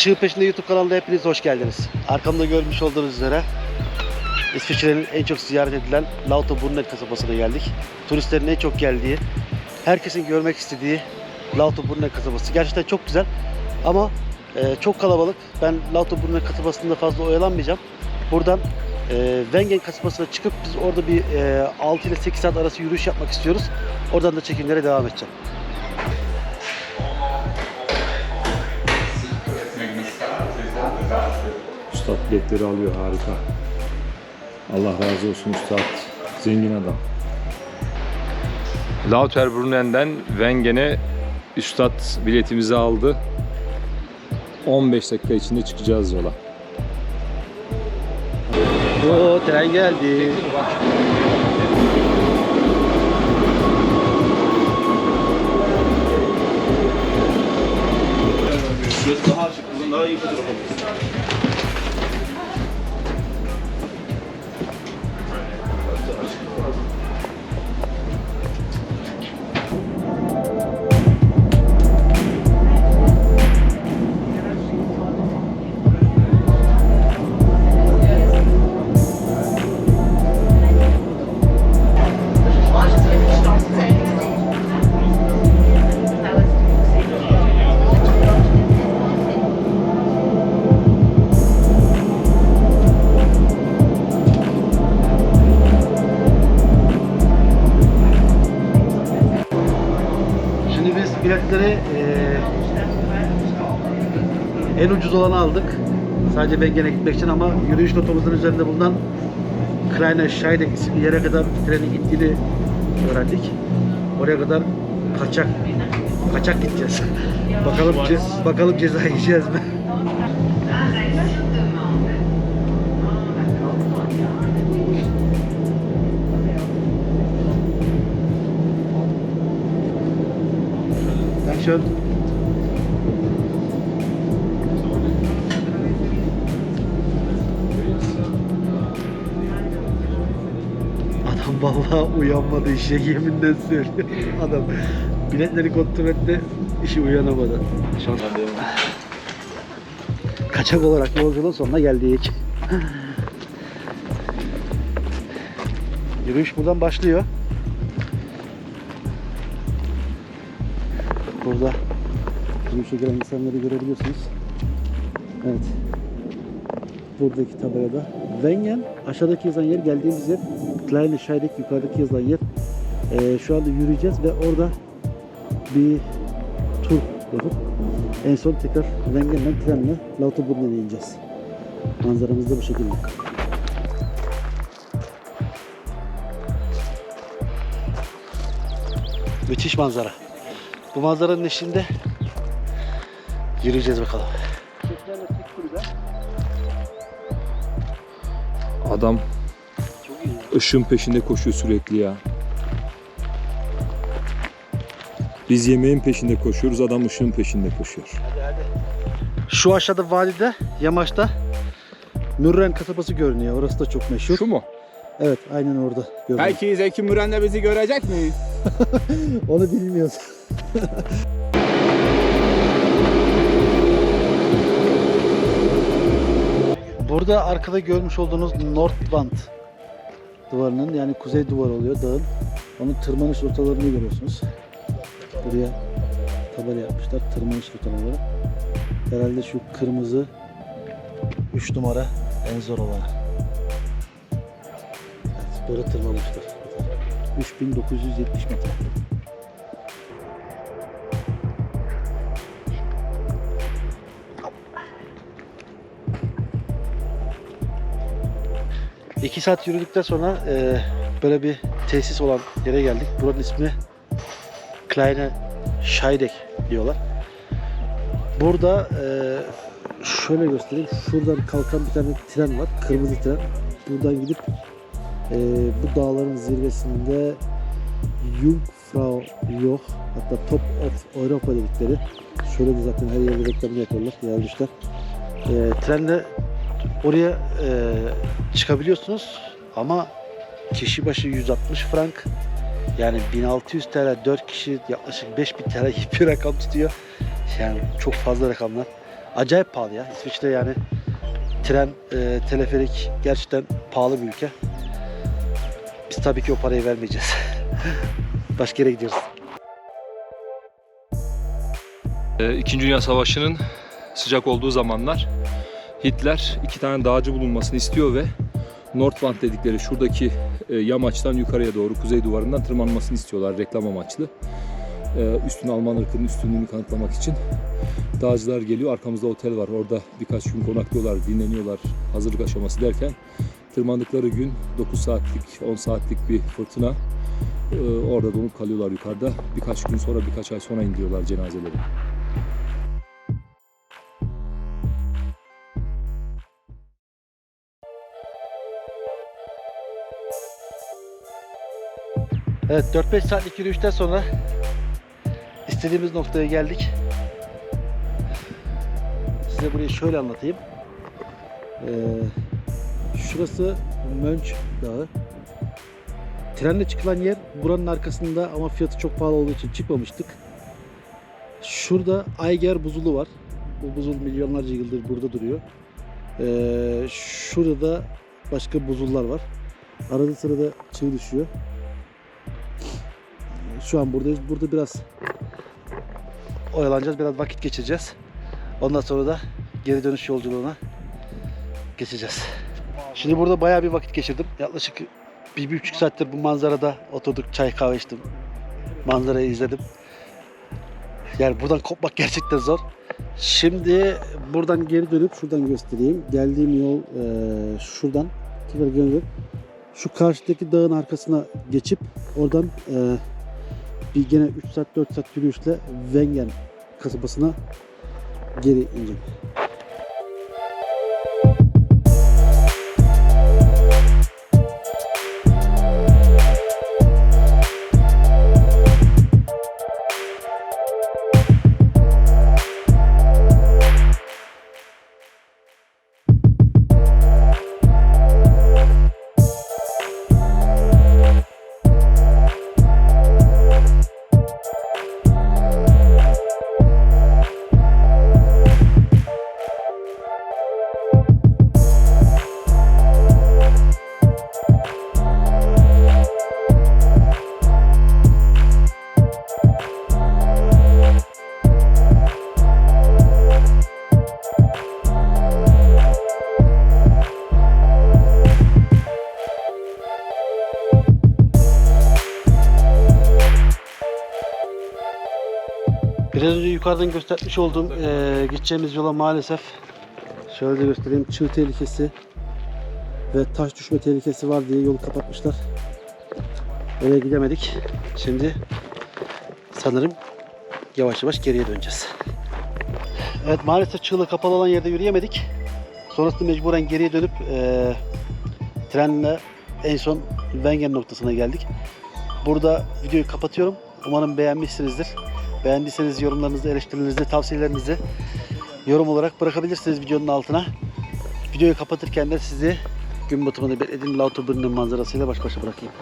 Işığın Peşinde YouTube kanalına hepiniz hoş geldiniz. Arkamda görmüş olduğunuz üzere İsviçre'nin en çok ziyaret edilen Lauterbrunnen kasabasına geldik. Turistlerin en çok geldiği, herkesin görmek istediği Lauterbrunnen kasabası. Gerçekten çok güzel ama e, çok kalabalık. Ben Lauterbrunnen kasabasında fazla oyalanmayacağım. Buradan e, Wengen kasabasına çıkıp biz orada bir e, 6 ile 8 saat arası yürüyüş yapmak istiyoruz. Oradan da çekimlere devam edeceğim. Üstad biletleri alıyor harika. Allah razı olsun üstad. Zengin adam. Lauterbrunnen'den Wengen'e üstad biletimizi aldı. 15 dakika içinde çıkacağız yola. Oo tren geldi. Şurası daha açık. Buradan daha iyi fotoğraf. Ucuz olanı aldık. Sadece Wengen'e gitmek için ama yürüyüş notumuzun üzerinde bulunan Kleine Scheidegg isimli yere kadar trenin gittiğini öğrendik. Oraya kadar kaçak kaçak gideceğiz. bakalım ce- bakalım ceza yiyeceğiz mi? Dankeschön. Vallahi uyanmadı işe yeminle söylüyorum. Adam biletleri kontrol etti, işi uyanamadı. Şans. Kaçak olarak yolculuğun sonuna geldik. Yürüyüş buradan başlıyor. Burada yürüyüşe gelen insanları görebiliyorsunuz. Evet. Buradaki tabelada Wengen aşağıdaki yazan yer geldiğimiz yer Kleine Scheidegg yukarıdaki yazan yer Ee, şu anda yürüyeceğiz ve orada bir tur yapıp en son tekrar Wengen'den trenle Lauterbrunnen'e ineceğiz. Manzaramız da bu şekilde. Müthiş manzara. Bu manzaranın eşliğinde yürüyeceğiz bakalım. Adam ışın peşinde koşuyor sürekli ya. Biz yemeğin peşinde koşuyoruz, adam ışığın peşinde koşuyor. Şu aşağıda vadide, yamaçta Mürren kasabası görünüyor. Orası da çok meşhur. Şu mu? Evet, aynen orada görünüyor. Peki Zeki Müren de bizi görecek mi? Onu bilmiyoruz. Burada arkada görmüş olduğunuz Nordwand duvarının yani kuzey duvar oluyor dağın. Onun tırmanış rotalarını görüyorsunuz. Buraya tabela yapmışlar tırmanış rotaları. Herhalde şu kırmızı 3 numara en zor olanı. Evet, böyle tırmanmışlar. 3970 metre. İki saat yürüdükten sonra e, böyle bir tesis olan yere geldik. Buranın ismi Kleine Scheidegg diyorlar. Burada e, şöyle göstereyim. Şuradan kalkan bir tane tren var. Kırmızı tren. Buradan gidip e, bu dağların zirvesinde Jungfrau Joch hatta Top of Europa dedikleri şöyle de zaten her yerde reklamını yapıyorlar yazmışlar. E, trenle oraya e, çıkabiliyorsunuz ama kişi başı 160 frank yani 1600 TL 4 kişi yaklaşık 5000 TL gibi bir rakam tutuyor. Yani çok fazla rakamlar. acayip pahalı ya. İsviçre yani tren, e, teleferik gerçekten pahalı bir ülke. Biz tabii ki o parayı vermeyeceğiz. Başka yere gidiyoruz. Ee, İkinci Dünya Savaşı'nın sıcak olduğu zamanlar Hitler iki tane dağcı bulunmasını istiyor ve Nordwand dedikleri şuradaki e, yamaçtan yukarıya doğru kuzey duvarından tırmanmasını istiyorlar reklam amaçlı. Ee, Üstün Alman ırkının üstünlüğünü kanıtlamak için. Dağcılar geliyor arkamızda otel var orada birkaç gün konaklıyorlar dinleniyorlar hazırlık aşaması derken tırmandıkları gün 9 saatlik 10 saatlik bir fırtına Ee, orada donup kalıyorlar yukarıda birkaç gün sonra birkaç ay sonra indiriyorlar cenazeleri. Evet 4-5 saatlik yürüyüşten sonra istediğimiz noktaya geldik. Size burayı şöyle anlatayım. Ee, şurası Mönch Dağı. Trenle çıkılan yer buranın arkasında ama fiyatı çok pahalı olduğu için çıkmamıştık. Şurada Ayger buzulu var. Bu buzul milyonlarca yıldır burada duruyor. Ee, şurada da başka buzullar var. Arada sırada çığ düşüyor. Şu an buradayız. Burada biraz oyalanacağız. Biraz vakit geçireceğiz. Ondan sonra da geri dönüş yolculuğuna geçeceğiz. Şimdi burada bayağı bir vakit geçirdim. Yaklaşık bir, bir buçuk saattir bu manzarada oturduk. Çay kahve içtim. Manzarayı izledim. Yani buradan kopmak gerçekten zor. Şimdi buradan geri dönüp şuradan göstereyim. Geldiğim yol eee, şuradan. Tekrar dönüp şu karşıdaki dağın arkasına geçip oradan eee bir gene 3 saat 4 saat yürüyüşle Wengen kasabasına geri ineceğim. Yukarıdan göstermiş olduğum eee, gideceğimiz yola maalesef şöyle de göstereyim çığ tehlikesi ve taş düşme tehlikesi var diye yolu kapatmışlar. Oraya gidemedik. Şimdi sanırım yavaş yavaş geriye döneceğiz. Evet maalesef çığla kapalı olan yerde yürüyemedik. Sonrasında mecburen geriye dönüp eee, trenle en son Wengen noktasına geldik. Burada videoyu kapatıyorum. Umarım beğenmişsinizdir. Beğendiyseniz yorumlarınızı, eleştirilerinizi, tavsiyelerinizi yorum olarak bırakabilirsiniz videonun altına. Videoyu kapatırken de sizi gün batımını beklediğim Lauterbrunnen manzarasıyla baş başa bırakayım.